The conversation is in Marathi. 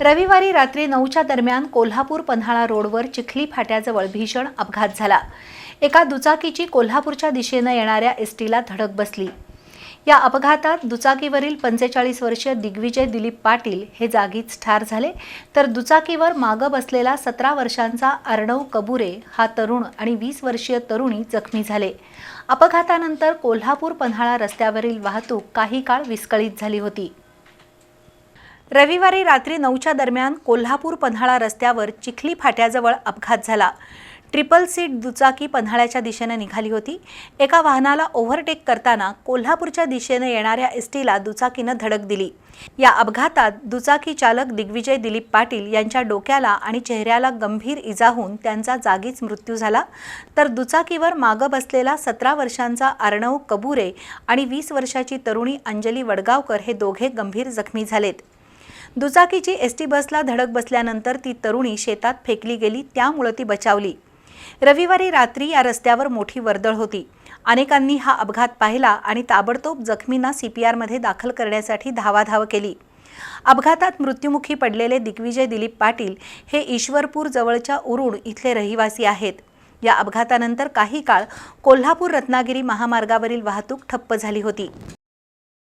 रविवारी रात्री नऊच्या दरम्यान कोल्हापूर पन्हाळा रोडवर चिखली फाट्याजवळ भीषण अपघात झाला. एका दुचाकीची कोल्हापूरच्या दिशेनं येणाऱ्या एसटीला धडक बसली. या अपघातात दुचाकीवरील पंचेचाळीस वर्षीय दिग्विजय दिलीप पाटील हे जागीच ठार झाले तर दुचाकीवर मागं बसलेला सतरा वर्षांचा अर्णव कबुरे हा तरुण आणि वीस वर्षीय तरुणी जखमी झाले. अपघातानंतर कोल्हापूर पन्हाळा रस्त्यावरील वाहतूक काही काळ विस्कळीत झाली होती. रविवारी रात्री नऊच्या दरम्यान कोल्हापूर पन्हाळा रस्त्यावर चिखली फाट्याजवळ अपघात झाला. ट्रिपल सीट दुचाकी पन्हाळ्याच्या दिशेनं निघाली होती. एका वाहनाला ओव्हरटेक करताना कोल्हापूरच्या दिशेनं येणाऱ्या एसटीला दुचाकीनं धडक दिली. या अपघातात दुचाकी चालक दिग्विजय दिलीप पाटील यांच्या डोक्याला आणि चेहऱ्याला गंभीर इजा होऊन त्यांचा जागीच मृत्यू झाला. तर दुचाकीवर मागं बसलेला सतरा वर्षांचा अर्णव कबुरे आणि वीस वर्षाची तरुणी अंजली वडगावकर हे दोघे गंभीर जखमी झालेत. दुचाकीची एस टी बसला धडक बसल्यानंतर ती तरुणी शेतात फेकली गेली त्यामुळं ती बचावली. रविवारी रात्री या रस्त्यावर मोठी वर्दळ होती. अनेकांनी हा अपघात पाहिला आणि ताबडतोब जखमींना सीपीआरमध्ये दाखल करण्यासाठी धावाधाव केली. अपघातात मृत्युमुखी पडलेले दिग्विजय दिलीप पाटील हे ईश्वरपूर जवळच्या उरुण इथले रहिवासी आहेत. या अपघातानंतर काही काळ कोल्हापूर रत्नागिरी महामार्गावरील वाहतूक ठप्प झाली होती.